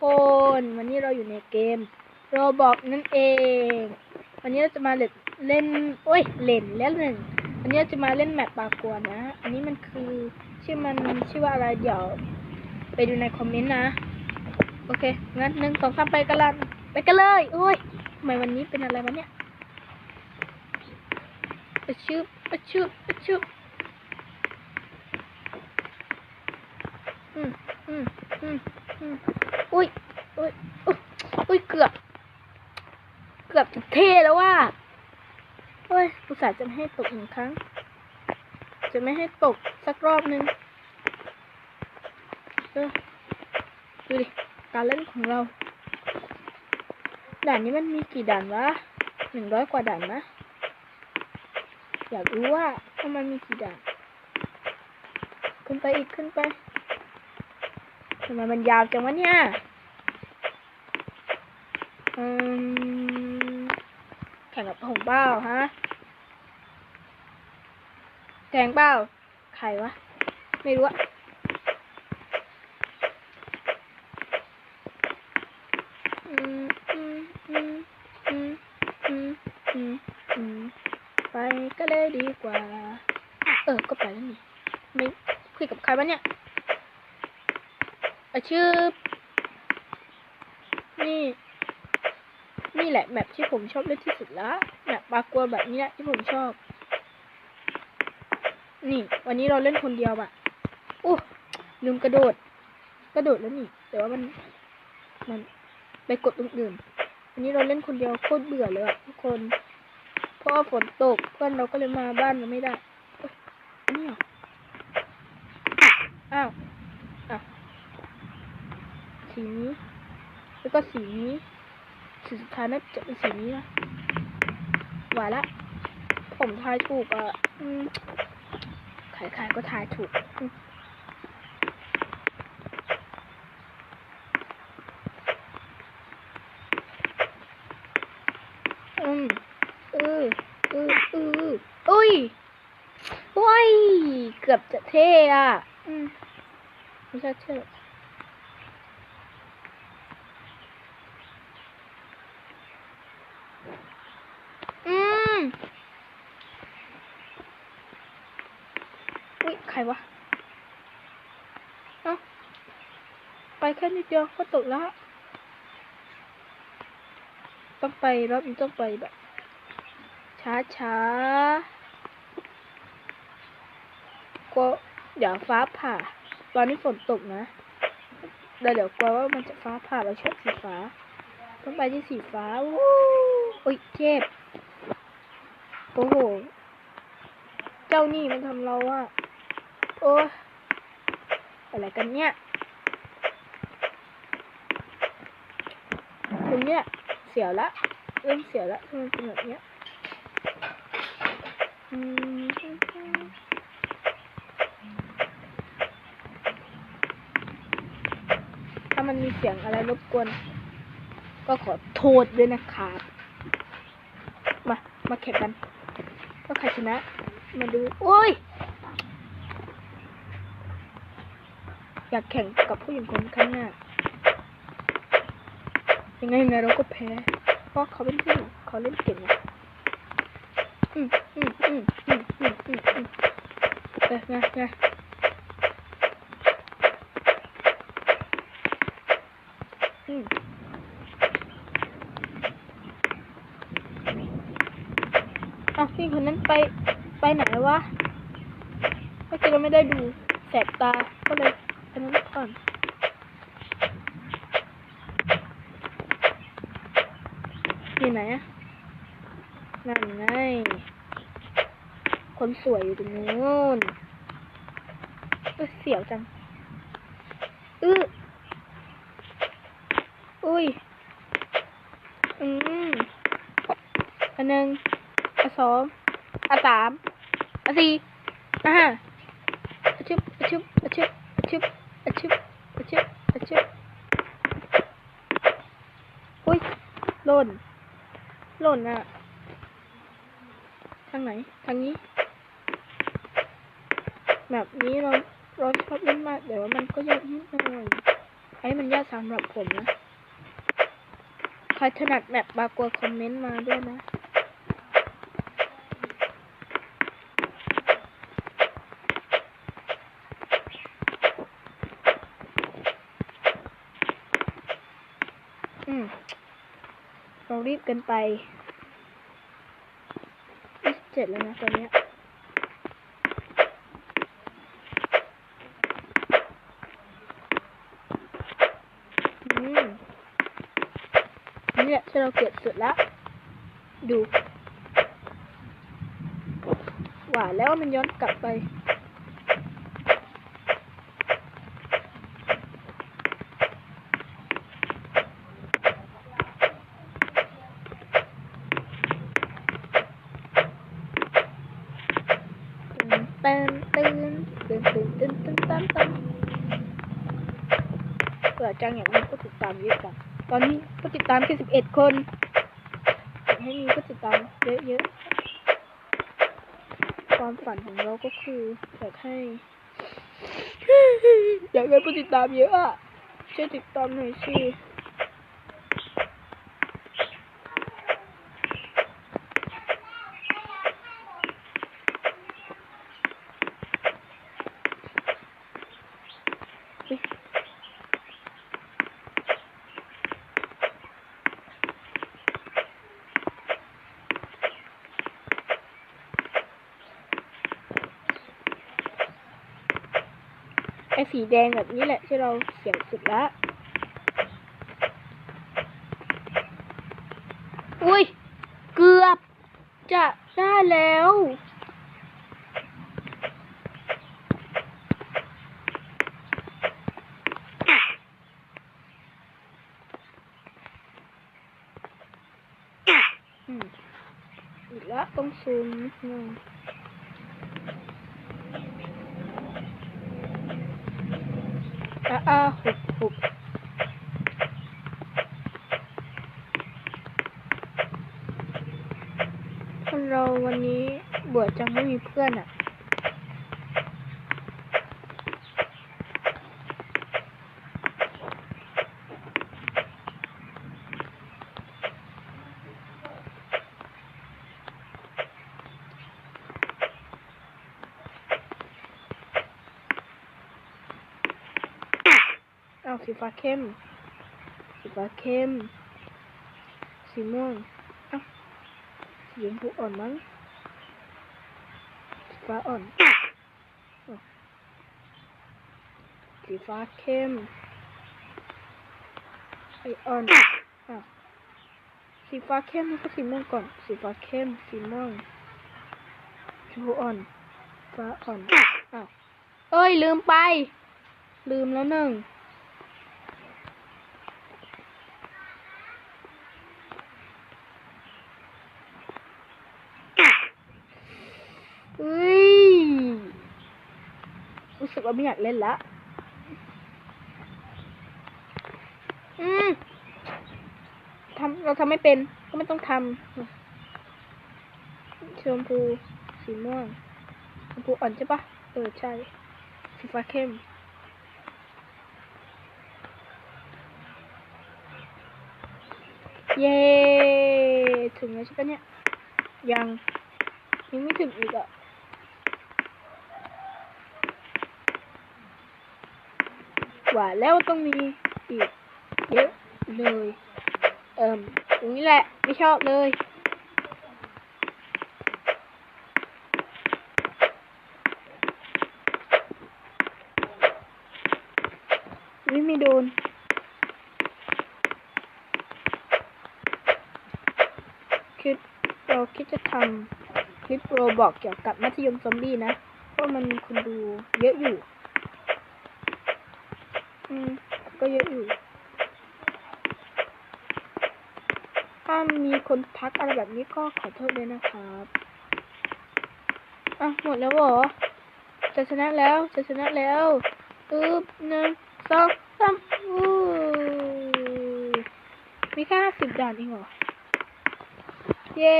คนวันนี้เราอยู่ในเกมโรบอกนั่นเอง วันนี้เราจะมาเล่นเล่นโอ้ยเล่นแล้วหนึ่งวันนี้เราจะมาเล่นแมปปากวนนะ อันนี้มันคือชื่อมันชื่อว่าอะไรเดี๋ยว ไปดูในคอมเมนต์นะ โอเคงั้นหนึ่งสองสามไปกันละไปกันเลยโอ้ยทำไมวันนี้เป็นอะไรวะเนี่ยอะชึบอะชึบอะชึบอืมอืมอืม อุ้ยอุ้ยอุ้ยเกือบ เกือบจะเทแล้วว่าเฮ้ยอุตส่าห์จะไม่ให้ตกหนึ่งครั้ง จะไม่ให้ตกสักรอบนึงเออดูดิ การเล่นของเรา ด่านนี้มันมีกี่ด่านวะหนึ่งร้อยกว่าด่านนะ อยากรู้ว่าว่ามันมีกี่ด่าน ขึ้นไปอีกขึ้นไป ทำไมมันยาวจังวะเนี่ยอืมแข่งกับผมเป้าฮะแข่งเป้าใครวะ ไม่รู้อะไปก็เลยดีกว่า เออ ก็ไปแล้วนี่ ไม่คุยกับใครวะเนี่ย อาชื่อ นี่ นี่แหละแมปที่ผมชอบเล่นที่สุดละแมปปากลัวแบบนี้แหละที่ผมชอบ นี่ วันนี้เราเล่นคนเดียวอะอู้ลืมกระโดด กระโดดแล้วนี่ แต่ว่ามัน มันไปกดตรงอื่นวันนี้เราเล่นคนเดียวโคตรเบื่อเลยอะทุกคน เพราะฝนตกเพื่อนเราก็เลยมาบ้านเราไม่ได้เอ้ยอันนี่เหรออ้าวอ้าว สีนี้ แล้วก็สีนี้สีสุดท้ายน่าจะเป็นสีนี้นะหวานละ ผมทายถูกอะใครๆก็ทายถูกอืมอืมเออเออเอออุ้ยโอ้ย เกือบจะเท่อะอืมไม่ใช่เท่ อืม อุ้ยใครวะเอ้าไปแค่นิดเดียวก็ตกแล้ว ต้องไปรอบนี้ต้องไปแบบ ช้าช้าๆก็อย่าฟ้าผ่า ตอนนี้ฝนตกนะแล้วเดี๋ยวกลัวว่ามันจะฟ้าผ่าเราชอบสีฟ้า ต้องไปที่สีฟ้าวู้อุ้ยเจ็บโอ้โห เจ้านี่มันทำเราอะ อ้ยอะไรกันเนี่ยตรงเนี้ยเสียวละเริ่มเสียวละทำไมเป็นแบบเนี้ยถ้ามันมีเสียงอะไรรบกวน ก็ขอโทษด้วยนะครับมา มาแข่งกันว่าใครชนะ มาดู โอ้ย อยากแข่งกับผู้หญิงคนข้างหน้า ยังไงยังไงเราก็แพ้ เพราะเขาเป็นผู้หญิงเขาเล่นเก่งอะอืมอืมอืมอืมอืมอืมอืมเออไงไงอืมอาพี่คนนั้นไปไปไหนวะเมื่อกี้เราไม่ได้ดูแสบตาก็เลย ก่อนอยู่ไหนอะนั่นไง คนสวยอยู่ตรงนู้นเอยเสียวจัง อื้อ อุ้ย อืมอันหนึ่งอันสองอันสามอันสี่อันห้าอันชึบอันชึบอันชึบอันชึบ อันชึบอันชึบอันชึบอุ้ยหล่นหล่นอะทางไหน ทางนี้ แบบนี้เราเราชอบเล่นมากแต่ว่ามันก็ยากนิดหน่อยให้มันยากสำหรับผมนะ ใครถนัดแมปบากวคอมเมนต์มาด้วยนะ อืม เรีบกันไปยี่สิบเจ็ดแล้วนะตอนนี้อืมนี่แหละที่เราเก็บสร็จแล้วดู หวานแล้วมันย้อนกลับไป ผื่อจังอยากมีผู้ติดตามเยอะจังตอนนี้ผู้ติดตามแค่สิบเอ็ดคนอยากให้มีผู้ติดตามเยอะๆความฝันของเราก็คืออยากให้ อยากให้ผู้ติดตามเยอะอะช่วยติดตามหน่อยสิ ไอ้สีแดงแบบนี้แหละที่เราเสียงสุดละอุ้ย เกือบ จะได้แล้วอืมอีกแล้วต้องซูมนิดนึง อะอะหุบหุบคนเราวันนี้เบื่อจังไม่มีเพื่อนอะ อ้าวสีฟ้าเข้ม สีฟ้าเข้ม สีม่วงอ้าวสีชมพูอ่อนมั้งสีฟ้าอ่อน สีฟ้าเข้ม ไออ่อนอ้าวสีฟ้าเข้มแล้วก็สีม่วงก่อน สีฟ้าเข้ม สีม่วงชมพูอ่อนฟ้าอ่อนอ้าวเอ้ยลืมไป ลืมแล้วหนึ่ง เฮ้ย รู้ สึกว่าไม่อยากเล่นละอืมทำเราทำไม่เป็น ก็ไม่ต้องทำชมพูสีม่วงชมพูอ่อนใช่ปะเออใช่สีฟ้าเข้มเย้ถึงแล้วใช่ปะเนี่ย ยังยังไม่ถึงอีกอะ หวาแล้วต้องมีอีกเยอะเลย เอิ่มตรงนี้แหละ ไม่ชอบเลยวิไม่โดนคือเราคิดจะทำคลิปโรบอกเกี่ยวกับมัธยมซอมบี้นะ เพราะมันมีคนดูเยอะอยู่ อืม ก็เยอะอยู่ถ้ามีคนทักอะไรแบบนี้ก็ขอโทษด้วยนะครับอะหมดแล้วเหรอจะชนะแล้วจะชนะแล้วอึ๊บหนึ่งสองสามอู้มีแค่ห้าสิบด่านเองเหรอ เย้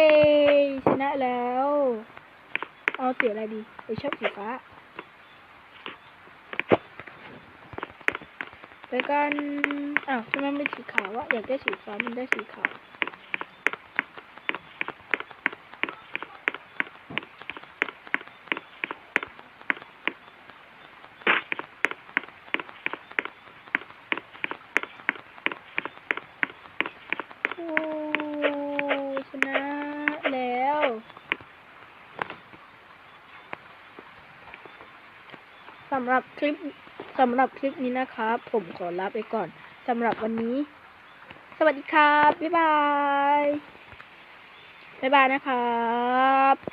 ชนะแล้ว เอาเสียอะไรดีไปชอบสีฟ้า ไปกันอ้าวทำไมไมันเป็นสีขาววะอยากได้สีฟ้ามันได้สีขาวโอ้ชนะแล้วสำหรับคลิป สำหรับคลิปนี้นะครับ ผมขอลาไปก่อนสำหรับวันนี้ สวัสดีครับ บ๊ายบาย บ๊ายบายนะครับ